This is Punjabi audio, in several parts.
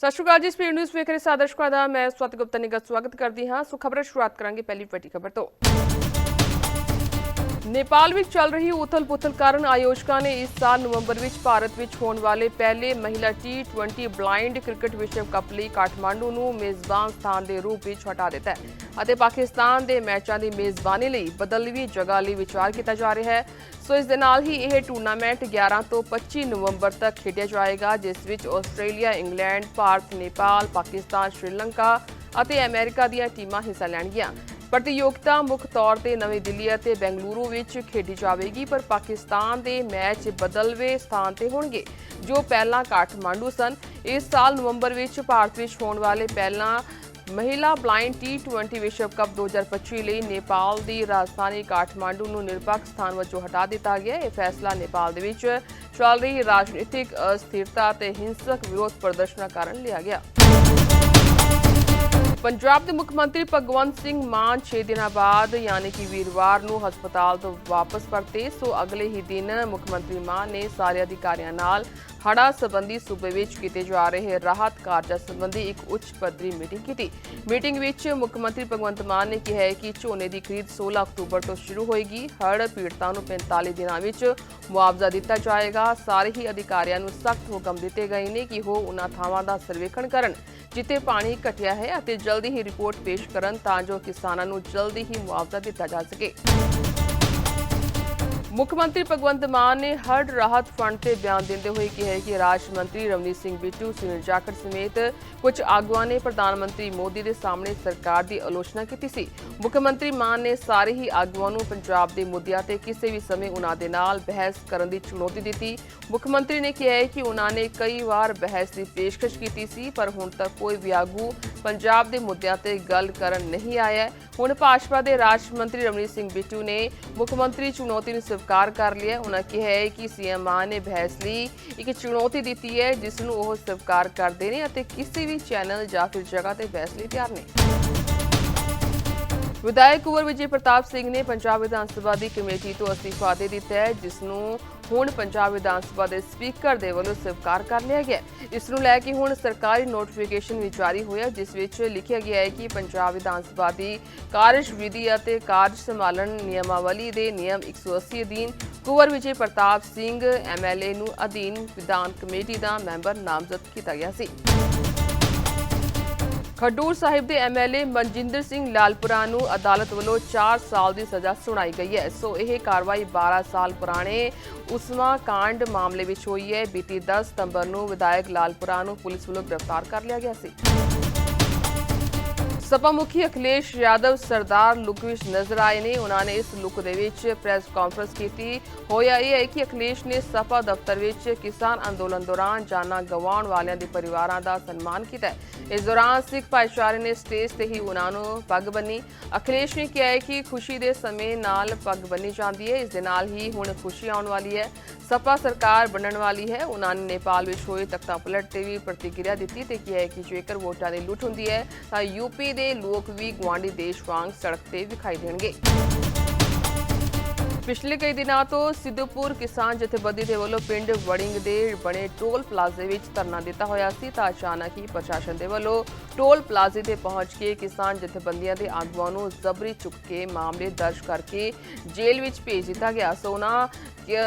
ਸਤਿ ਸ਼੍ਰੀ ਅਕਾਲ ਜੀ, ਸਪੀਡ ਨਿਊਜ਼ ਵੇਖ ਰਹੇ ਸਾਰੇ ਦਾ ਮੈਂ ਸਵਤ ਗੁਪਤਾ ਨਿੱਘਾ ਸਵਾਗਤ ਕਰਦੀ ਹਾਂ। ਸੋ ਖਬਰਾਂ ਸ਼ੁਰੂਆਤ ਕਰਾਂਗੇ ਪਹਿਲੀ ਵੱਡੀ ਖਬਰ ਤੋਂ। ਨੇਪਾਲ ਵਿੱਚ ਚੱਲ ਰਹੀ ਉਥਲ-ਪੁਥਲ ਕਾਰਨ ਆਯੋਜਕਾਂ ਨੇ ਇਸ ਸਾਲ ਨਵੰਬਰ ਵਿੱਚ ਭਾਰਤ ਵਿੱਚ ਹੋਣ ਵਾਲੇ ਪਹਿਲੇ ਮਹਿਲਾ ਟੀ20 ਬਲਾਈਂਡ ਕ੍ਰਿਕਟ ਵਿਸ਼ਵ ਕੱਪ ਲਈ ਕਾਠਮਾਂਡੂ ਨੂੰ ਮੇਜ਼ਬਾਨ ਸਥਾਨ ਦੇ ਰੂਪ ਵਿੱਚ ਹਟਾ ਦਿੱਤਾ ਹੈ ਅਤੇ ਪਾਕਿਸਤਾਨ ਦੇ ਮੈਚਾਂ ਦੀ ਮੇਜ਼ਬਾਨੀ ਲਈ ਬਦਲਵੀਂ ਜਗ੍ਹਾ ਲਈ ਵਿਚਾਰ ਕੀਤਾ ਜਾ ਰਿਹਾ ਹੈ। ਸੋ ਇਸ ਦੇ ਨਾਲ ਹੀ ਇਹ ਟੂਰਨਾਮੈਂਟ 11 ਤੋਂ 25 ਨਵੰਬਰ ਤੱਕ ਖੇਡਿਆ ਜਾਏਗਾ, ਜਿਸ ਵਿੱਚ ਆਸਟ੍ਰੇਲੀਆ, ਇੰਗਲੈਂਡ, ਭਾਰਤ, ਨੇਪਾਲ, ਪਾਕਿਸਤਾਨ, ਸ਼੍ਰੀਲੰਕਾ ਅਤੇ ਅਮਰੀਕਾ ਦੀਆਂ ਟੀਮਾਂ ਹਿੱਸਾ ਲੈਣਗੀਆਂ। ਪ੍ਰਤੀਯੋਗਤਾ ਮੁੱਖ ਤੌਰ ਤੇ ਨਵੀਂ ਦਿੱਲੀ ਅਤੇ ਬੈਂਗਲੁਰੂ ਵਿੱਚ ਖੇਡੀ ਜਾਵੇਗੀ, ਪਰ ਪਾਕਿਸਤਾਨ ਦੇ ਮੈਚ ਬਦਲਵੇਂ ਸਥਾਨ ਤੇ ਹੋਣਗੇ, ਜੋ ਪਹਿਲਾਂ ਕਾਠਮਾਂਡੂ ਸਨ। ਇਸ ਸਾਲ ਨਵੰਬਰ ਵਿੱਚ ਭਾਰਤ ਵਿੱਚ ਹੋਣ ਵਾਲੇ ਪਹਿਲਾਂ ਮਹਿਲਾ ਬਲਾਈਂਡ ਟੀ20 ਵਿਸ਼ਵ ਕੱਪ 2025 ਲਈ ਨੇਪਾਲ ਦੀ ਰਾਜਧਾਨੀ ਕਾਠਮਾਂਡੂ ਨੂੰ ਨਿਰਪੱਖ ਸਥਾਨ ਵਜੋਂ ਹਟਾ ਦਿੱਤਾ ਗਿਆ। ਇਹ ਫੈਸਲਾ ਨੇਪਾਲ ਦੇ ਵਿੱਚ ਚੱਲ ਰਹੀ ਰਾਜਨੀਤਿਕ ਅਸਥਿਰਤਾ ਤੇ ਹਿੰਸਕ ਵਿਰੋਧ ਪ੍ਰਦਰਸ਼ਨਾਂ ਕਾਰਨ ਲਿਆ ਗਿਆ। ਪੰਜਾਬ ਦੇ ਮੁੱਖ ਮੰਤਰੀ ਭਗਵੰਤ ਸਿੰਘ ਮਾਨ 6 ਦਿਨਾਂ ਬਾਅਦ ਯਾਨੀ ਕਿ ਵੀਰਵਾਰ ਨੂੰ ਹਸਪਤਾਲ ਤੋਂ ਵਾਪਸ ਪਰਤੇ। ਸੋ ਅਗਲੇ ਹੀ ਦਿਨ ਮੁੱਖ ਮੰਤਰੀ ਮਾਨ ਨੇ ਸਾਰੇ ਅਧਿਕਾਰੀਆਂ ਨਾਲ ਹੜ੍ਹਾਂ ਸੰਬੰਧੀ ਸੂਬੇ ਵਿੱਚ ਕੀਤੇ ਜਾ ਰਹੇ ਰਾਹਤ ਕਾਰਜਾਂ ਸੰਬੰਧੀ ਇੱਕ ਉੱਚ ਪੱਧਰੀ ਮੀਟਿੰਗ ਕੀਤੀ। ਮੀਟਿੰਗ ਵਿੱਚ ਮੁੱਖ ਮੰਤਰੀ ਭਗਵੰਤ ਮਾਨ ਨੇ ਕਿਹਾ ਹੈ ਕਿ ਝੋਨੇ ਦੀ ਖਰੀਦ 16 ਅਕਤੂਬਰ ਤੋਂ ਸ਼ੁਰੂ ਹੋਏਗੀ। ਹੜ੍ਹ ਪੀੜਤਾਂ ਨੂੰ 45 ਦਿਨਾਂ ਵਿੱਚ ਮੁਆਵਜ਼ਾ ਦਿੱਤਾ ਜਾਏਗਾ। ਸਾਰੇ ਹੀ ਅਧਿਕਾਰੀਆਂ ਨੂੰ ਸਖਤ ਹੁਕਮ ਦਿੱਤੇ ਗਏ ਨੇ ਕਿ ਉਹ ਉਨ੍ਹਾਂ ਥਾਵਾਂ ਦਾ ਸਰਵੇਖਣ ਕਰਨ, ਜਿੱਥੇ ਪਾਣੀ ਘਟਿਆ ਹੈ ਅਤੇ ਜਲਦੀ ਹੀ ਰਿਪੋਰਟ ਪੇਸ਼ ਕਰਨ ਤਾਂ ਜੋ ਕਿਸਾਨਾਂ ਨੂੰ ਜਲਦੀ ਹੀ ਮੁਆਵਜ਼ਾ ਦਿੱਤਾ ਜਾ ਸਕੇ। ਮੁੱਖ ਮੰਤਰੀ ਭਗਵੰਤ ਮਾਨ ਨੇ ਹੜ੍ਹ ਰਾਹਤ ਫੰਡ ਤੇ ਬਿਆਨ ਦਿੰਦੇ ਹੋਏ ਕਿਹਾ ਕਿ ਰਾਜ ਮੰਤਰੀ ਰਵਨੀਤ ਸਿੰਘ ਬਿੱਟੂ, ਸੁਨੀਲ ਜਾਖੜ ਸਮੇਤ ਕੁਝ ਆਗੂਆਂ ਨੇ ਪ੍ਰਧਾਨ ਮੰਤਰੀ ਮੋਦੀ ਦੇ ਸਾਹਮਣੇ ਸਰਕਾਰ ਦੀ ਆਲੋਚਨਾ ਕੀਤੀ ਸੀ। ਮੁੱਖ ਮੰਤਰੀ ਮਾਨ ਨੇ ਸਾਰੇ ਹੀ ਆਗੂਆਂ ਨੂੰ ਪੰਜਾਬ ਦੇ ਮੁੱਦਿਆਂ ਤੇ ਕਿਸੇ ਵੀ ਸਮੇਂ ਉਹਨਾਂ ਦੇ ਨਾਲ ਬਹਿਸ ਕਰਨ ਦੀ ਚੁਣੌਤੀ ਦਿੱਤੀ। ਮੁੱਖ ਮੰਤਰੀ ਨੇ ਕਿਹਾ ਕਿ ਉਹਨਾਂ ਨੇ ਕਈ ਵਾਰ ਬਹਿਸ ਦੀ ਪੇਸ਼ਕਸ਼ ਕੀਤੀ ਸੀ, ਪਰ ਹੁਣ ਤੱਕ ਕੋਈ ਵੀ ਆਗੂ ਪੰਜਾਬ ਦੇ ਮੁੱਦਿਆਂ ਤੇ ਗੱਲ ਕਰਨ ਨਹੀਂ ਆਇਆ ਹੁਣ ਭਾਜਪਾ ਦੇ ਰਾਜ ਮੰਤਰੀ ਰਵਨੀਤ ਸਿੰਘ ਬਿੱਟੂ ਨੇ ਮੁੱਖ ਮੰਤਰੀ ਚੁਣੌਤੀ ਨੂੰ ਸਵੀਕਾਰ ਕਰ ਲਿਆ ਉਹਨਾਂ ਕਿਹਾ ਹੈ ਕਿ ਸੀਐਮ ਮਾਨ ਨੇ ਬਹਿਸ ਲਈ ਇੱਕ ਚੁਣੌਤੀ ਦਿੱਤੀ ਹੈ, ਜਿਸ ਨੂੰ ਉਹ ਸਵੀਕਾਰ ਕਰਦੇ ਨੇ ਅਤੇ ਕਿਸੇ ਵੀ ਚੈਨਲ ਜਾਂ ਫਿਰ ਜਗ੍ਹਾ ਤੇ ਬਹਿਸ ਲਈ ਤਿਆਰ ਨੇ। ਵਿਧਾਇਕ ਕੁੰਵਰ ਵਿਜੇ ਪ੍ਰਤਾਪ ਸਿੰਘ ਨੇ ਪੰਜਾਬ ਵਿਧਾਨ ਸਭਾ ਦੀ ਕਮੇਟੀ ਤੋਂ ਅਸਤੀਫਾ ਦੇ ਦਿੱਤਾ ਹੈ, ਜਿਸ ਨੂੰ ਹੁਣ ਪੰਜਾਬ ਵਿਧਾਨ ਸਭਾ ਦੇ ਸਪੀਕਰ ਦੇ ਵੱਲੋਂ ਸਵੀਕਾਰ ਕਰ ਲਿਆ ਗਿਆ। ਇਸ ਨੂੰ ਲੈ ਕੇ ਹੁਣ ਸਰਕਾਰੀ ਨੋਟੀਫਿਕੇਸ਼ਨ ਵੀ ਜਾਰੀ ਹੋਇਆ, ਜਿਸ ਵਿੱਚ ਲਿਖਿਆ ਗਿਆ ਹੈ ਕਿ ਪੰਜਾਬ ਵਿਧਾਨ ਸਭਾ ਦੀ ਕਾਰਜ ਵਿਧੀ ਅਤੇ ਕਾਰਜ ਸੰਭਾਲਣ ਨਿਯਮਾਵਲੀ ਦੇ ਨਿਯਮ 180 ਅਧੀਨ ਕੁਵਰ ਵਿਜੇ ਪ੍ਰਤਾਪ ਸਿੰਘ ਐਮਐਲਏ ਨੂੰ ਅਧੀਨ ਵਿਧਾਨ ਕਮੇਟੀ ਦਾ ਮੈਂਬਰ ਨਾਮਜ਼ਦ ਕੀਤਾ ਗਿਆ ਸੀ। ਖਡੂਰ ਸਾਹਿਬ ਦੇ ਐਮਐਲਏ ਮਨਜਿੰਦਰ ਸਿੰਘ ਲਾਲਪੁਰਾ ਨੂੰ ਅਦਾਲਤ ਵੱਲੋਂ 4 ਸਾਲ ਦੀ ਸਜ਼ਾ ਸੁਣਾਈ ਗਈ ਹੈ। ਸੋ ਇਹ ਕਾਰਵਾਈ 12 ਸਾਲ ਪੁਰਾਣੇ ਉਸਮਾ ਕਾਂਡ ਮਾਮਲੇ ਵਿੱਚ ਹੋਈ ਹੈ। ਬੀਤੀ 10 ਸਤੰਬਰ ਨੂੰ ਵਿਧਾਇਕ ਲਾਲਪੁਰਾ ਨੂੰ ਪੁਲਿਸ ਵੱਲੋਂ ਗ੍ਰਿਫਤਾਰ ਕਰ ਲਿਆ ਗਿਆ ਸੀ। ਸਪਾ ਮੁਖੀ ਅਖਿਲੇਸ਼ ਯਾਦਵ, ਸਰਦਾਰ ਲੁੱਕ ਵਿੱਚ ਨਜ਼ਰ ਆਏ ਨੇ। ਉਹਨਾਂ ਨੇ ਇਸ ਲੁੱਕ ਦੇ ਵਿੱਚ ਪ੍ਰੈਸ ਕਾਨਫਰੰਸ ਕੀਤੀ। ਹੋਇਆ ਇਹ ਹੈ ਕਿ ਅਖਿਲੇਸ਼ ਨੇ ਸਪਾ ਦਫ਼ਤਰ ਵਿੱਚ ਕਿਸਾਨ ਅੰਦੋਲਨ ਦੌਰਾਨ ਜਾਨਾਂ ਗਵਾਉਣ ਵਾਲਿਆਂ ਦੇ ਪਰਿਵਾਰਾਂ ਦਾ ਸਨਮਾਨ ਕੀਤਾ ਇਸ ਦੌਰਾਨ ਸਿੱਖ ਭਾਈਚਾਰੇ ਨੇ ਸਟੇਜ ਤੇ ਹੀ ਉਹਨਾਂ ਨੂੰ ਪੱਗ ਬੰਨੀ ਅਖਿਲੇਸ਼ ਨੇ ਕਿਹਾ ਹੈ ਕਿ ਖੁਸ਼ੀ ਦੇ ਸਮੇਂ ਨਾਲ ਪੱਗ ਬੰਨੀ ਜਾਂਦੀ ਹੈ। ਇਸ ਦੇ ਨਾਲ ਹੀ ਹੁਣ ਖੁਸ਼ੀ ਆਉਣ ਵਾਲੀ ਹੈ। ਸਪਾ ਸਰਕਾਰ ਬਣਨ ਵਾਲੀ ਹੈ। ਉਹਨਾਂ ਨੇ ਨੇਪਾਲ ਵਿੱਚ ਹੋਏ ਤਖਤਾ ਪਲਟ ਤੇ ਵੀ ਪ੍ਰਤੀਕਿਰਿਆ ਦਿੱਤੀ ਤੇ ਕਿਹਾ ਕਿ ਜੇਕਰ ਵੋਟਾਂ ਦੀ ਲੁੱਟ ਹੁੰਦੀ ਹੈ, ਤਾਂ ਯੂਪੀ ਦੇ ਲੋਕ ਵੀ ਗੁਆਂਢੀ ਦੇਸ਼ ਵਾਂਗ ਸੜਕ ਤੇ ਵਿਖਾਈ ਦੇਣਗੇ। ਪਿਛਲੇ ਕਈ ਦਿਨਾਂ ਤੋਂ ਸਿੱਧੂਪੁਰ ਕਿਸਾਨ ਜਥੇਬੰਦੀ ਦੇ ਵੱਲੋਂ ਪਿੰਡ ਵੜਿੰਗ ਦੇ ਬਣੇ ਟੋਲ ਪਲਾਜ਼ੇ ਵਿੱਚ ਧਰਨਾ ਦਿੱਤਾ ਹੋਇਆ ਸੀ ਤਾਂ ਅਚਾਨਕ ਹੀ ਪ੍ਰਸ਼ਾਸਨ ਦੇ ਵੱਲੋਂ ਟੋਲ ਪਲਾਜ਼ੇ ਤੇ ਪਹੁੰਚ ਕੇ ਕਿਸਾਨ ਜਥੇਬੰਦੀਆਂ ਦੇ ਆਗੂਆਂ ਨੂੰ ਜ਼ਬਰੀ ਚੁੱਕ ਕੇ ਮਾਮਲੇ ਦਰਜ ਕਰਕੇ ਜੇਲ੍ਹ ਵਿੱਚ ਭੇਜ ਦਿੱਤਾ ਗਿਆ। ਸੋ ਉਹਨਾਂ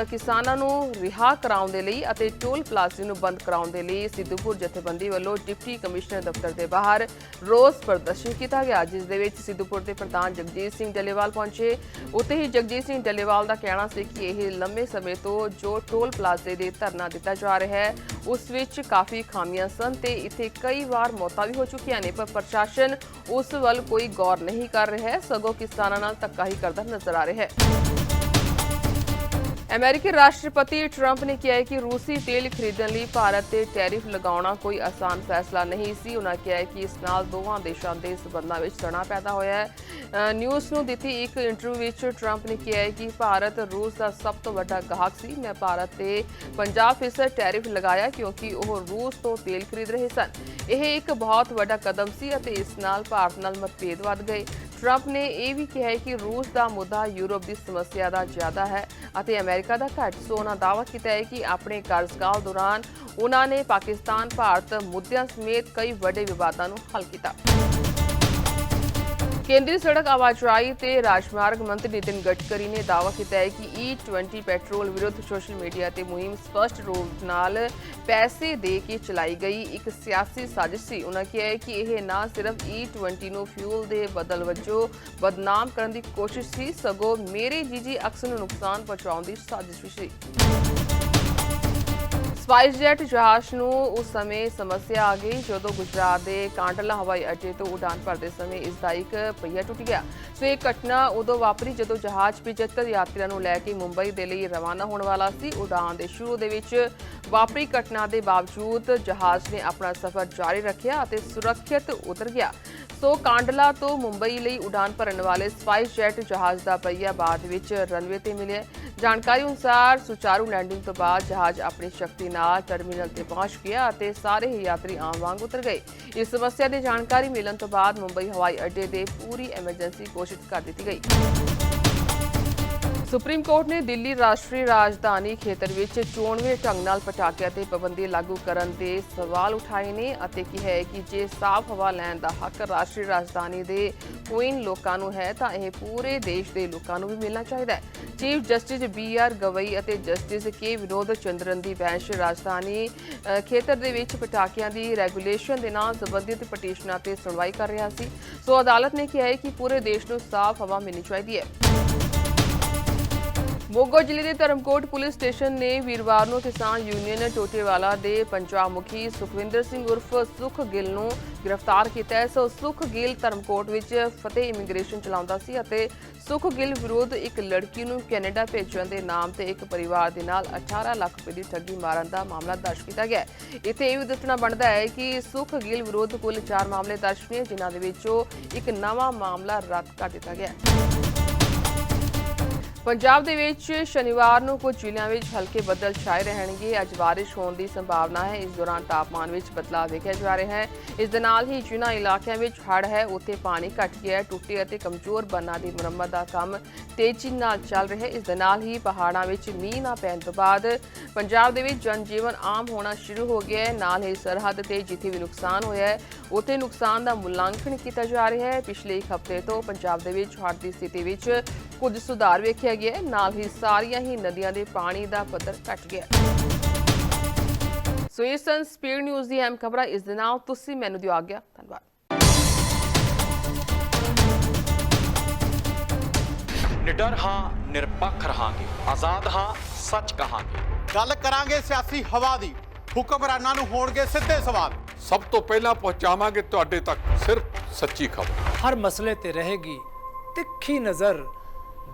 ਕਿਸਾਨਾਂ ਨੂੰ ਰਿਹਾ ਕਰਾਉਣ ਦੇ ਲਈ ਅਤੇ ਟੋਲ ਪਲਾਜ਼ੇ ਨੂੰ ਬੰਦ ਕਰਾਉਣ ਦੇ ਲਈ ਸਿੱਧੂਪੁਰ ਜਥੇਬੰਦੀ ਵੱਲੋਂ ਡਿਪਟੀ ਕਮਿਸ਼ਨਰ ਦਫ਼ਤਰ ਦੇ ਬਾਹਰ ਰੋਸ ਪ੍ਰਦਰਸ਼ਨ ਕੀਤਾ ਗਿਆ, ਜਿਸ ਦੇ ਵਿੱਚ ਸਿੱਧੂਪੁਰ ਦੇ ਪ੍ਰਧਾਨ ਜਗਜੀਤ ਸਿੰਘ ਡੱਲੇਵਾਲ ਪਹੁੰਚੇ। ਉੱਥੇ ਹੀ ਜਗਜੀਤ ਸਿੰਘ ਡੱਲੇਵਾਲ ਦਾ ਕਹਿਣਾ ਸੀ ਕਿ ਇਹ ਲੰਮੇ ਸਮੇਂ ਤੋਂ ਜੋ ਟੋਲ ਪਲਾਜ਼ੇ ਦੇ ਧਰਨਾ ਦਿੱਤਾ ਜਾ ਰਿਹਾ ਹੈ, ਉਸ ਵਿੱਚ ਕਾਫੀ ਖਾਮੀਆਂ ਸਨ ਤੇ ਇੱਥੇ ਕਈ ਵਾਰ ਮੌਤਾਂ ਵੀ ਹੋ ਚੁੱਕੀਆਂ ਨੇ, ਪਰ ਪ੍ਰਸ਼ਾਸਨ ਉਸ ਵੱਲ ਕੋਈ ਗੌਰ ਨਹੀਂ ਕਰ ਰਿਹਾ ਹੈ। ਸਗੋਂ ਕਿਸਾਨਾਂ ਨਾਲ ਧੱਕਾ ਹੀ ਕਰਦਾ ਨਜ਼ਰ ਆ ਰਿਹਾ ਹੈ। ਅਮਰੀਕੀ ਰਾਸ਼ਟਰਪਤੀ ਟਰੰਪ ਨੇ ਕਿਹਾ ਹੈ ਕਿ ਰੂਸੀ ਤੇਲ ਖਰੀਦਣ ਲਈ ਭਾਰਤ ਤੇ ਟੈਰਿਫ ਲਗਾਉਣਾ ਕੋਈ ਆਸਾਨ ਫੈਸਲਾ ਨਹੀਂ ਸੀ। ਉਹਨਾਂ ਕਿਹਾ ਹੈ ਕਿ ਇਸ ਨਾਲ ਦੋਵਾਂ ਦੇਸ਼ਾਂ ਦੇ ਸਬੰਧਾਂ ਵਿੱਚ ਤਣਾਅ ਪੈਦਾ ਹੋਇਆ ਹੈ। ਨਿਊਜ਼ ਨੂੰ ਦਿੱਤੀ ਇੱਕ ਇੰਟਰਵਿਊ ਵਿੱਚ ਟਰੰਪ ਨੇ ਕਿਹਾ ਹੈ ਕਿ ਭਾਰਤ ਰੂਸ ਦਾ ਸਭ ਤੋਂ ਵੱਡਾ ਗਾਹਕ ਸੀ। ਮੈਂ ਭਾਰਤ ਤੇ 50% ਟੈਰਿਫ ਲਗਾਇਆ ਕਿਉਂਕਿ ਉਹ ਰੂਸ ਤੋਂ ਤੇਲ ਖਰੀਦ ਰਹੇ ਸਨ। ਇਹ ਇੱਕ ਬਹੁਤ ਵੱਡਾ ਕਦਮ ਸੀ ਅਤੇ ਇਸ ਨਾਲ ਭਾਰਤ ਨਾਲ ਮਤਭੇਦ ਵੱਧ ਗਏ। ਟਰੰਪ ਨੇ ਇਹ ਵੀ ਕਿਹਾ ਕਿ ਰੂਸ ਦਾ ਮੁੱਦਾ ਯੂਰਪ ਦੀ ਸਮੱਸਿਆ ਦਾ ਜ਼ਿਆਦਾ ਹੈ ਅਤੇ ਅਮਰੀਕਾ ਦਾ ਘੱਟ, ਸੋ ਉਹਨਾਂ ਦਾਅਵਾ ਕੀਤਾ ਹੈ ਕਿ ਆਪਣੇ ਕਾਰਜਕਾਲ ਦੌਰਾਨ ਉਹਨਾਂ ਨੇ ਪਾਕਿਸਤਾਨ, ਭਾਰਤ ਮੁੱਦਿਆਂ ਸਮੇਤ ਕਈ ਵੱਡੇ ਵਿਵਾਦਾਂ ਨੂੰ ਹੱਲ ਕੀਤਾ। ਕੇਂਦਰੀ ਸੜਕ ਆਵਾਜਾਈ ਤੇ ਰਾਜਮਾਰਗ ਮੰਤਰੀ ਨਿਤਿਨ ਗਡਕਰੀ ਨੇ ਦਾਅਵਾ ਕੀਤਾ ਹੈ ਕਿ E20 ਪੈਟਰੋਲ ਵਿਰੁੱਧ ਸੋਸ਼ਲ ਮੀਡੀਆ ਤੇ ਮੁਹਿੰਮ ਸਪਸ਼ਟ ਰੂਪ ਨਾਲ ਪੈਸੇ ਦੇ ਕੇ ਚਲਾਈ ਗਈ ਇੱਕ ਸਿਆਸੀ ਸਾਜ਼ਿਸ਼ ਸੀ। ਉਹਨਾਂ ਕਿਹਾ ਹੈ ਕਿ ਇਹ ਨਾ ਸਿਰਫ E20 ਨੂੰ ਫਿਊਲ ਦੇ ਬਦਲ ਵਜੋਂ ਬਦਨਾਮ ਕਰਨ ਦੀ ਕੋਸ਼ਿਸ਼ ਸੀ, ਸਗੋਂ ਮੇਰੇ ਜੀਜੀ ਅਕਸਰ ਨੂੰ ਨੁਕਸਾਨ ਪਹੁੰਚਾਉਣ ਦੀ ਸਾਜ਼ਿਸ਼ ਵੀ ਸੀ। ਸਪਾਈਸ ਜੈਟ ਜਹਾਜ਼ ਨੂੰ ਉਸ ਸਮੇਂ ਸਮੱਸਿਆ ਆ ਗਈ ਜਦੋਂ ਗੁਜਰਾਤ ਦੇ ਕਾਂਡਲਾ ਹਵਾਈ ਅੱਡੇ ਤੋਂ ਉਡਾਨ ਭਰਦੇ ਸਮੇਂ ਇਸ ਦਾ ਇੱਕ ਪਹੀਆ ਟੁੱਟ ਗਿਆ। ਸੋ ਇਹ ਘਟਨਾ ਉਦੋਂ ਵਾਪਰੀ ਜਦੋਂ ਜਹਾਜ਼ 75 ਯਾਤਰੀਆਂ ਨੂੰ ਲੈ ਕੇ ਮੁੰਬਈ ਦੇ ਲਈ ਰਵਾਨਾ ਹੋਣ ਵਾਲਾ ਸੀ। ਉਡਾਨ ਦੇ ਸ਼ੁਰੂ ਦੇ ਵਿੱਚ ਵਾਪਰੀ ਘਟਨਾ ਦੇ ਬਾਵਜੂਦ ਜਹਾਜ਼ ਨੇ ਆਪਣਾ ਸਫ਼ਰ ਜਾਰੀ ਰੱਖਿਆ ਅਤੇ ਸੁਰੱਖਿਅਤ ਉਤਰ ਗਿਆ। ਸੋ ਕਾਂਡਲਾ ਤੋਂ ਮੁੰਬਈ ਲਈ ਉਡਾਨ ਭਰਨ ਵਾਲੇ ਸਪਾਈਸ ਜੈਟ ਜਹਾਜ਼ ਦਾ ਪਹੀਆ ਬਾਅਦ ਵਿੱਚ ਰਨਵੇ ਤੇ ਮਿਲਿਆ ਜਾਣਕਾਰੀ ਅਨੁਸਾਰ ਸੁਚਾਰੂ ਲੈਂਡਿੰਗ ਤੋਂ ਬਾਅਦ ਜਹਾਜ਼ ਆਪਣੀ ਸ਼ਕਤੀ ਨਾਲ ਟਰਮੀਨਲ ਤੇ ਪਹੁੰਚ ਗਿਆ ਅਤੇ ਸਾਰੇ ਹੀ ਯਾਤਰੀ ਆਮ ਵਾਂਗ ਉਤਰ ਗਏ। ਇਸ ਸਮੱਸਿਆ ਦੀ ਜਾਣਕਾਰੀ ਮਿਲਣ ਤੋਂ ਬਾਅਦ ਮੁੰਬਈ ਹਵਾਈ ਅੱਡੇ ਦੇ ਪੂਰੀ ਐਮਰਜੈਂਸੀ ਘੋਸ਼ਿਤ ਕਰ ਦਿੱਤੀ ਗਈ। ਸੁਪਰੀਮ ਕੋਰਟ ਨੇ ਦਿੱਲੀ ਰਾਸ਼ਟਰੀ ਰਾਜਧਾਨੀ ਖੇਤਰ ਵਿੱਚ ਚੋਣਵੇਂ ਢੰਗ ਨਾਲ ਪਟਾਕਿਆਂ ਤੇ ਪਾਬੰਦੀ ਲਾਗੂ ਕਰਨ ਦੇ ਸਵਾਲ ਉਠਾਏ ਨੇ ਅਤੇ ਕਿਹਾ ਹੈ ਕਿ ਜੇ ਸਾਫ਼ ਹਵਾ ਲੈਣ ਦਾ ਹੱਕ ਰਾਸ਼ਟਰੀ ਰਾਜਧਾਨੀ ਦੇ ਕੁਈਨ ਲੋਕਾਂ ਨੂੰ ਹੈ, ਤਾਂ ਇਹ ਪੂਰੇ ਦੇਸ਼ ਦੇ ਲੋਕਾਂ ਨੂੰ ਵੀ ਮਿਲਣਾ ਚਾਹੀਦਾ ਹੈ। Chief justice B R Gavai ਅਤੇ ਜਸਟਿਸ ਕੇ ਵਿਨੋਦ ਚੰਦਰਨ ਦੀ ਬੈਂਚ ਰਾਜਧਾਨੀ ਖੇਤਰ ਦੇ ਵਿੱਚ ਪਟਾਕਿਆਂ ਦੀ ਰੈਗੂਲੇਸ਼ਨ ਦੇ ਨਾਲ ਸੰਬੰਧਿਤ ਪਟੀਸ਼ਨਾਂ ਤੇ ਸੁਣਵਾਈ ਕਰ ਰਿਹਾ ਸੀ। ਸੋ ਅਦਾਲਤ ਨੇ ਕਿਹਾ ਹੈ ਕਿ ਪੂਰੇ ਦੇਸ਼ ਨੂੰ ਸਾਫ਼ ਹਵਾ ਮਿਲਣੀ ਚਾਹੀਦੀ ਹੈ। ਮੋਗਾ ਜ਼ਿਲ੍ਹੇ ਦੇ ਧਰਮਕੋਟ ਪੁਲਿਸ ਸਟੇਸ਼ਨ ਨੇ ਵੀਰਵਾਰ ਨੂੰ ਕਿਸਾਨ ਯੂਨੀਅਨ ਟੋਟੇਵਾਲਾ ਦੇ ਪੰਜਾਬ ਮੁਖੀ ਸੁਖਵਿੰਦਰ ਸਿੰਘ ਉਰਫ ਸੁਖ ਗਿੱਲ ਨੂੰ ਗ੍ਰਿਫਤਾਰ ਕੀਤਾ ਹੈ। ਸੋ ਸੁਖ ਗਿੱਲ ਧਰਮਕੋਟ ਵਿੱਚ ਫਤਿਹ ਇਮੀਗ੍ਰੇਸ਼ਨ ਚਲਾਉਂਦਾ ਸੀ ਅਤੇ ਸੁਖ ਗਿੱਲ ਵਿਰੁੱਧ ਇੱਕ ਲੜਕੀ ਨੂੰ ਕੈਨੇਡਾ ਭੇਜਣ ਦੇ ਨਾਮ ਤੇ ਇੱਕ ਪਰਿਵਾਰ ਦੇ ਨਾਲ 18 ਲੱਖ ਰੁਪਏ ਦੀ ਠੱਗੀ ਮਾਰਨ ਦਾ ਮਾਮਲਾ ਦਰਜ ਕੀਤਾ ਗਿਆ ਇੱਥੇ ਇਹ ਵੀ ਦੱਸਣਾ ਬਣਦਾ ਹੈ ਕਿ ਸੁਖ ਗਿੱਲ ਵਿਰੁੱਧ ਕੁੱਲ 4 ਮਾਮਲੇ ਦਰਜ ਨੇ, ਜਿਨ੍ਹਾਂ ਦੇ ਵਿੱਚੋਂ ਇੱਕ ਨਵਾਂ ਮਾਮਲਾ ਰੱਦ ਕਰ ਦਿੱਤਾ ਗਿਆ ਹੈ। ਪੰਜਾਬ ਦੇ ਵਿੱਚ ਸ਼ਨੀਵਾਰ ਨੂੰ ਕੁਝ ਜ਼ਿਲ੍ਹਿਆਂ ਵਿੱਚ ਹਲਕੇ ਬੱਦਲ ਛਾਏ ਰਹਿਣਗੇ। ਅੱਜ ਬਾਰਿਸ਼ ਹੋਣ ਦੀ ਸੰਭਾਵਨਾ ਹੈ। ਇਸ ਦੌਰਾਨ ਤਾਪਮਾਨ ਵਿੱਚ ਬਦਲਾਅ ਵੇਖਿਆ ਜਾ ਰਿਹਾ ਹੈ। ਇਸ ਦੇ ਨਾਲ ਹੀ ਜਿਨ੍ਹਾਂ ਇਲਾਕਿਆਂ ਵਿੱਚ ਹੜ੍ਹ ਹੈ, ਉੱਥੇ ਪਾਣੀ ਘਟ ਗਿਆ ਹੈ। ਟੁੱਟੇ ਅਤੇ ਕਮਜ਼ੋਰ ਬੰਨਾਂ ਦੀ ਮੁਰੰਮਤ ਦਾ ਕੰਮ ਤੇਜ਼ੀ ਨਾਲ ਚੱਲ ਰਿਹਾ ਹੈ। ਇਸ ਦੇ ਨਾਲ ਹੀ ਪਹਾੜਾਂ ਵਿੱਚ ਮੀਂਹ ਨਾ ਪੈਣ ਤੋਂ ਬਾਅਦ ਪੰਜਾਬ ਦੇ ਵਿੱਚ ਜਨਜੀਵਨ ਆਮ ਹੋਣਾ ਸ਼ੁਰੂ ਹੋ ਗਿਆ ਹੈ। ਨਾਲ ਹੀ ਸਰਹੱਦ ਤੇ ਜਿੱਥੇ ਵੀ ਨੁਕਸਾਨ ਹੋਇਆ ਹੈ, ਉੱਥੇ ਨੁਕਸਾਨ ਦਾ ਮੁਲਾਂਕਣ ਕੀਤਾ ਜਾ ਰਿਹਾ ਹੈ। ਪਿਛਲੇ ਇੱਕ ਹਫ਼ਤੇ ਤੋਂ ਪੰਜਾਬ ਦੇ ਵਿੱਚ ਹੜ੍ਹ ਦੀ ਸਥਿਤੀ ਵਿੱਚ ਕੁਝ ਸੁਧਾਰ ਵੇਖਿਆ ਗਿਆ ਹੈ। ਨਾਲ ਹੀ ਸਾਰੀਆਂ ਹੀ ਨਦੀਆਂ ਦੇ ਪਾਣੀ ਦਾ ਪੱਧਰ ਘਟ ਗਿਆ। ਸੋ ਇਹ ਸਨ ਸਪੀਡ ਨਿਊਜ਼ ਦੀ ਅਹਿਮ ਖਬਰਾਂ। ਇਸ ਦੇ ਨਾਲ ਤੁਸੀਂ ਮੈਨੂੰ ਦਿਓ ਆਗਿਆ। ਧੰਨਵਾਦ। ਨਿਡਰ ਹਾਂ ਨਿਰਪੱਖ ਰਹਾਂਗੇ। ਆਜ਼ਾਦ ਹਾਂ ਸੱਚ ਕਹਾਂਗੇ। ਗੱਲ ਕਰਾਂਗੇ ਸਿਆਸੀ ਹਵਾ ਦੀ। ਹੁਕਮਰਾਨਾਂ ਨੂੰ ਹੋਣਗੇ ਸਿੱਧੇ ਸਵਾਲ। ਸਭ ਤੋਂ ਪਹਿਲਾਂ ਪਹੁੰਚਾਵਾਂਗੇ ਤੁਹਾਡੇ ਤੱਕ ਸਿਰਫ ਸੱਚੀ ਖਬਰ। ਹਰ ਮਸਲੇ ਤੇ ਰਹੇਗੀ ਤਿੱਖੀ ਨਜ਼ਰ।